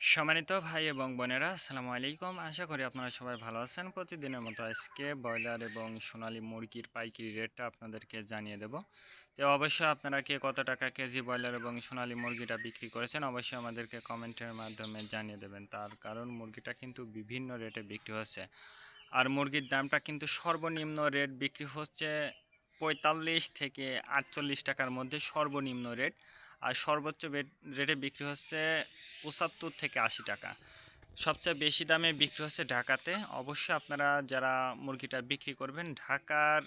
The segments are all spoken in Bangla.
সম্মানিত ভাই এবং বোনেরা, আসসালামু আলাইকুম। আশা করি আপনারা সবাই ভালো আছেন। প্রতিদিনের মতো আজকে ব্রয়লার এবং সোনালী মুরগির পাইকারি রেটটা আপনাদেরকে জানিয়ে দেব। তো অবশ্যই আপনারা কে কত টাকা কেজি ব্রয়লার এবং সোনালী মুরগিটা বিক্রি করেছেন, অবশ্যই আমাদেরকে কমেন্টের মাধ্যমে জানিয়ে দেবেন। তার কারণ মুরগিটা কিন্তু বিভিন্ন রেটে বিক্রি হচ্ছে। আর মুরগির দামটা কিন্তু সর্বনিম্ন রেট বিক্রি হচ্ছে পঁয়তাল্লিশ থেকে আটচল্লিশ টাকার মধ্যে সর্বনিম্ন রেট। আর সর্বোচ্চ রেটে বিক্রি হচ্ছে পঁচাত্তর থেকে আশি টাকা। সবচেয়ে বেশি দামে বিক্রি হচ্ছে ঢাকাতে। অবশ্যই আপনারা যারা মুরগিটা বিক্রি করবেন, ঢাকার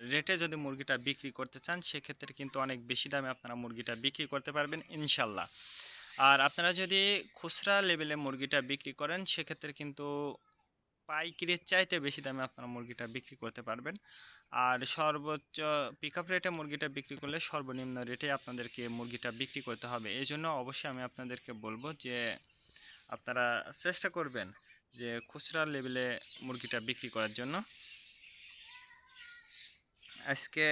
রেটে যদি মুরগিটা বিক্রি করতে চান, সেক্ষেত্রে কিন্তু অনেক বেশি দামে আপনারা মুরগিটা বিক্রি করতে পারবেন ইনশাল্লাহ। আর আপনারা যদি খুচরা লেভেলে মুরগিটা বিক্রি করেন, সেক্ষেত্রে কিন্তু পাইকারির চাইতে বেশি দামে আপনারা মুরগিটা বিক্রি করতে পারবেন। আর সর্বোচ্চ পিক আপ রেটে মুরগিটা বিক্রি করলে সর্বনিম্ন রেটে আপনাদেরকে মুরগিটা বিক্রি করতে হবে। এই জন্য অবশ্যই আমি আপনাদেরকে বলব যে, আপনারা চেষ্টা করবেন যে খুচরা লেভেলে মুরগিটা বিক্রি করার জন্য। আজকে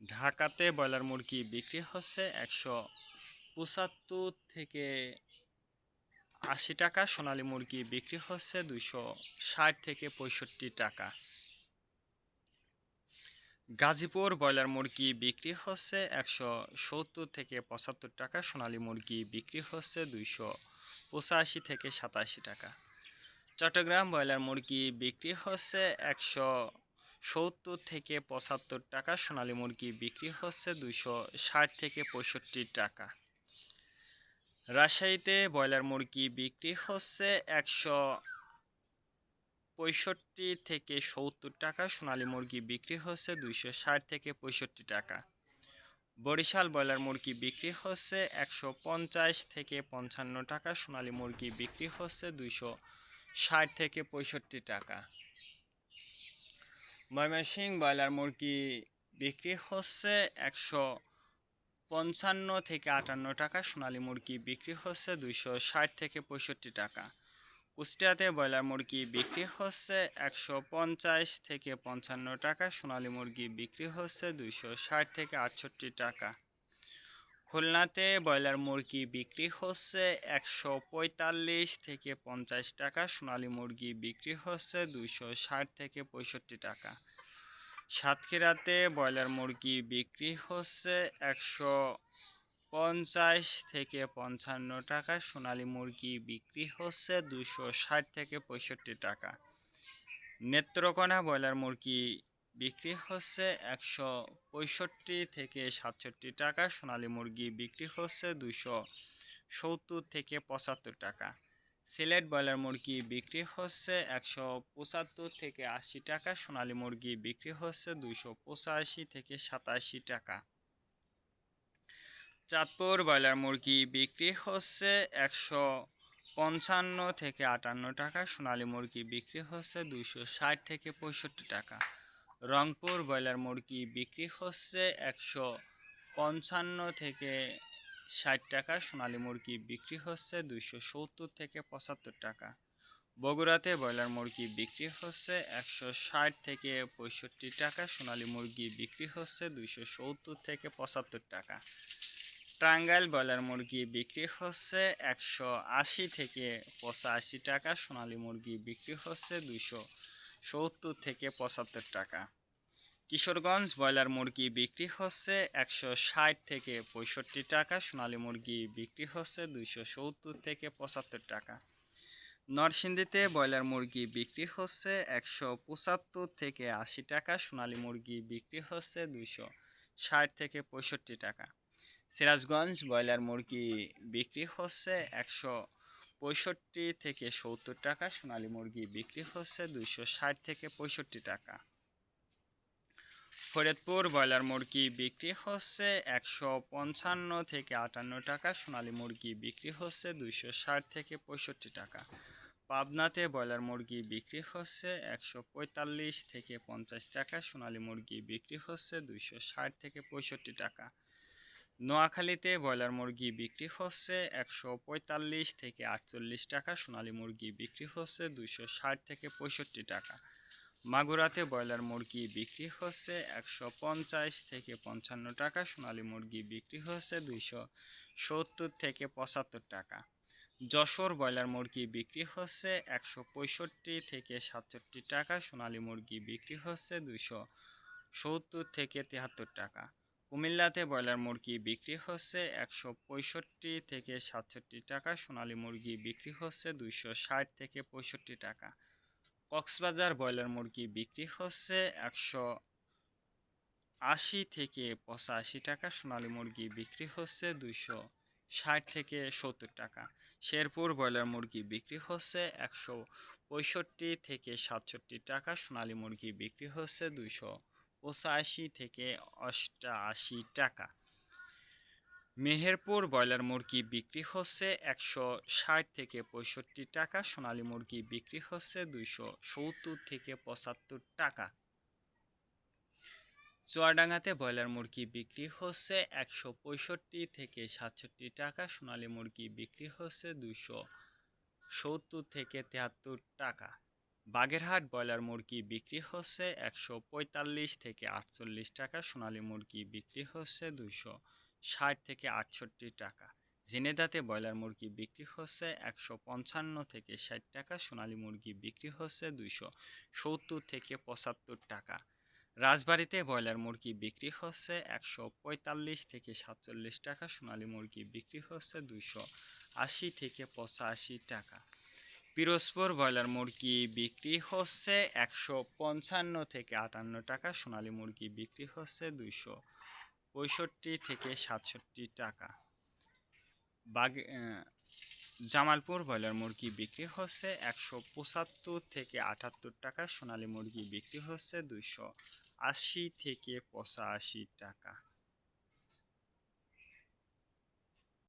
ঢাকাতে ব্রয়লার মুরগি বিক্রি হচ্ছে একশো পঁচাত্তর থেকে আশি টাকা, সোনালী মুরগি বিক্রি হচ্ছে দুইশো ষাট থেকে পঁয়ষট্টি টাকা। গাজীপুর ব্রয়লার মুরগি বিক্রি হচ্ছে একশো সত্তর থেকে পঁচাত্তর টাকা, সোনালী মুরগি বিক্রি হচ্ছে দুইশো পঁচাশি থেকে সাতাশি টাকা। চট্টগ্রাম ব্রয়লার মুরগি বিক্রি হচ্ছে একশো সত্তর থেকে পঁচাত্তর টাকা, সোনালী মুরগি বিক্রি হচ্ছে দুইশো ষাট থেকে পঁয়ষট্টি টাকা। রাজশাহীতে ব্রয়লার মুরগি বিক্রি হচ্ছে একশো পঁয়ষট্টি থেকে সত্তর টাকা, সোনালী মুরগি বিক্রি হচ্ছে দুইশো ষাট থেকে পঁয়ষট্টি টাকা। বরিশাল ব্রয়লার মুরগি বিক্রি হচ্ছে একশো পঞ্চাশ থেকে পঞ্চান্ন টাকা, সোনালী মুরগি বিক্রি হচ্ছে দুইশো ষাট থেকে পঁয়ষট্টি টাকা। ময়মনসিং ব্রয়লার মুরগি বিক্রি হচ্ছে একশো পঞ্চান্ন থেকে আটান্ন টাকা সোনালী মুরগি বিক্রি হচ্ছে দুইশো ষাট থেকে পঁয়ষট্টি টাকা। কুষ্টিয়াতে ব্রয়লার মুরগি বিক্রি হচ্ছে একশো পঞ্চাশ থেকে পঞ্চান্ন টাকা সোনালী মুরগি বিক্রি হচ্ছে দুইশো ষাট থেকে আটষট্টি টাকা। খুলনাতে ব্রয়লার মুরগি বিক্রি হচ্ছে একশো পঁয়তাল্লিশ থেকে পঞ্চাশ টাকা সোনালী মুরগি বিক্রি হচ্ছে দুইশো ষাট থেকে পঁয়ষট্টি টাকা। সাতক্ষীরাতে ব্রয়লার মুরগি বিক্রি হচ্ছে একশো পঞ্চাশ থেকে পঞ্চান্ন টাকা, সোনালী মুরগি বিক্রি হচ্ছে দুশো ষাট থেকে পঁয়ষট্টি টাকা। নেত্রকোনা ব্রয়লার মুরগি বিক্রি হচ্ছে একশো পঁয়ষট্টি থেকে সাতষট্টি টাকা, সোনালী মুরগি বিক্রি হচ্ছে দুশো সত্তর থেকে পঁচাত্তর টাকা। সিলেট ব্রয়লার মুরগি বিক্রি হচ্ছে একশো পঁচাত্তর থেকে আশি টাকা। সোনালী মুরগি বিক্রি হচ্ছে দুশো পঁচাশি থেকে সাতাশি টাকা। চাঁদপুর ব্রয়লার মুরগি বিক্রি হচ্ছে একশো পঞ্চান্ন থেকে আটান্ন টাকা। সোনালী মুরগি বিক্রি হচ্ছে দুশো ষাট থেকে পঁয়ষট্টি টাকা। রংপুর ব্রয়লার মুরগি বিক্রি হচ্ছে একশো পঞ্চান্ন থেকে ষাট টাকা, সোনালী মুরগি বিক্রি হচ্ছে দুইশো সত্তর থেকে পঁচাত্তর টাকা। বগুড়াতে ব্রয়লার মুরগি বিক্রি হচ্ছে একশো ষাট থেকে পঁয়ষট্টি টাকা, সোনালী মুরগি বিক্রি হচ্ছে দুইশো সত্তর থেকে পঁচাত্তর টাকা। টাঙ্গাইল ব্রয়লার মুরগি বিক্রি হচ্ছে একশো আশি থেকে পঁচাশি টাকা, সোনালী মুরগি বিক্রি হচ্ছে দুইশো সত্তর থেকে পঁচাত্তর টাকা। কিশোরগঞ্জ ব্রয়লার মুরগি বিক্রি হচ্ছে একশো ষাট থেকে পঁয়ষট্টি টাকা, সোনালী মুরগি বিক্রি হচ্ছে দুইশো সত্তর থেকে পঁচাত্তর টাকা। নরসিংদীতে ব্রয়লার মুরগি বিক্রি হচ্ছে একশো পঁচাত্তর থেকে আশি টাকা, সোনালী মুরগি বিক্রি হচ্ছে দুইশো ষাট থেকে পঁয়ষট্টি টাকা। সিরাজগঞ্জ ব্রয়লার মুরগি বিক্রি হচ্ছে একশো পঁয়ষট্টি থেকে সত্তর টাকা, সোনালী মুরগি বিক্রি হচ্ছে দুইশো ষাট থেকে পঁয়ষট্টি টাকা। ফরিদপুর ব্রয়লার মুরগি বিক্রি হচ্ছে একশো পঞ্চান্ন থেকে আটান্ন টাকা, সোনালী মুরগি বিক্রি হচ্ছে দুইশো ষাট থেকে পঁয়ষট্টি টাকা। পাবনাতে ব্রয়লার মুরগি বিক্রি হচ্ছে একশো পঁয়তাল্লিশ থেকে পঞ্চাশ টাকা, সোনালী মুরগি বিক্রি হচ্ছে দুইশো ষাট থেকে পঁয়ষট্টি টাকা। নোয়াখালীতে ব্রয়লার মুরগি বিক্রি হচ্ছে একশো পঁয়তাল্লিশ থেকে আটচল্লিশ টাকা, সোনালী মুরগি বিক্রি হচ্ছে দুইশো ষাট থেকে পঁয়ষট্টি টাকা। মাগুরাতে ব্রয়লার মুরগি বিক্রি হচ্ছে একশো পঞ্চাশ থেকে পঞ্চান্ন টাকা, সোনালী মুরগি বিক্রি হচ্ছে দুইশো সত্তর থেকে পঁচাত্তর টাকা। যশোর ব্রয়লার মুরগি বিক্রি হচ্ছে একশো পঁয়ষট্টি থেকে সাতষট্টি টাকা, সোনালী মুরগি বিক্রি হচ্ছে দুইশো সত্তর থেকে তিয়াত্তর টাকা। কুমিল্লাতে ব্রয়লার মুরগি বিক্রি হচ্ছে একশো পঁয়ষট্টি থেকে সাতষট্টি টাকা, সোনালী মুরগি বিক্রি হচ্ছে দুইশো ষাট থেকে পঁয়ষট্টি টাকা। কক্সবাজার ব্রয়লার মুরগি বিক্রি হচ্ছে একশো আশি থেকে পঁচাশি টাকা, সোনালী মুরগি বিক্রি হচ্ছে দুইশো ষাট থেকে সত্তর টাকা। শেরপুর ব্রয়লার মুরগি বিক্রি হচ্ছে একশো পঁয়ষট্টি থেকে সাতষট্টি টাকা, সোনালী মুরগি বিক্রি হচ্ছে দুইশো পঁচাশি থেকে অষ্টআশি টাকা। মেহেরপুর ব্রয়লার মুরগি বিক্রি হচ্ছে একশো ষাট থেকে পঁয়ষট্টি টাকা, সোনালী মুরগি বিক্রি হচ্ছে দুইশো সত্তর থেকে পঁচাত্তর টাকা। চুয়াডাঙ্গাতে ব্রয়লার মুরগি বিক্রি হচ্ছে একশো পঁয়ষট্টি থেকে সাতষট্টি টাকা, সোনালী মুরগি বিক্রি হচ্ছে দুইশো সত্তর থেকে তেহাত্তর টাকা। বাগেরহাট ব্রয়লার মুরগি বিক্রি হচ্ছে একশো পঁয়তাল্লিশ থেকে আটচল্লিশ টাকা, সোনালী মুরগি বিক্রি হচ্ছে দুইশো ষাট থেকে আটষট্টি টাকা। ঝিনেদাতে ব্রয়লার মুরগি বিক্রি হচ্ছে একশো পঞ্চান্ন থেকে ষাট টাকা, সোনালী মুরগি বিক্রি হচ্ছে দুইশো সত্তর থেকে পঁচাত্তর টাকা। রাজবাড়িতে ব্রয়লার মুরগি বিক্রি হচ্ছে একশো পঁয়তাল্লিশ থেকে সাতচল্লিশ টাকা, সোনালী মুরগি বিক্রি হচ্ছে দুইশো আশি থেকে পঁচাশি টাকা। পিরোজপুর ব্রয়লার মুরগি বিক্রি হচ্ছে একশো পঞ্চান্ন থেকে আটান্ন টাকা, সোনালী মুরগি বিক্রি হচ্ছে দুইশো পঁয়ষট্টি থেকে সাতষট্টি টাকা। বাগে জামালপুর ব্রয়লার মুরগি বিক্রি হচ্ছে একশো পঁচাত্তর থেকে আটাত্তর টাকা, সোনালী মুরগি বিক্রি হচ্ছে দুইশো আশি থেকে পঁচাশি টাকা।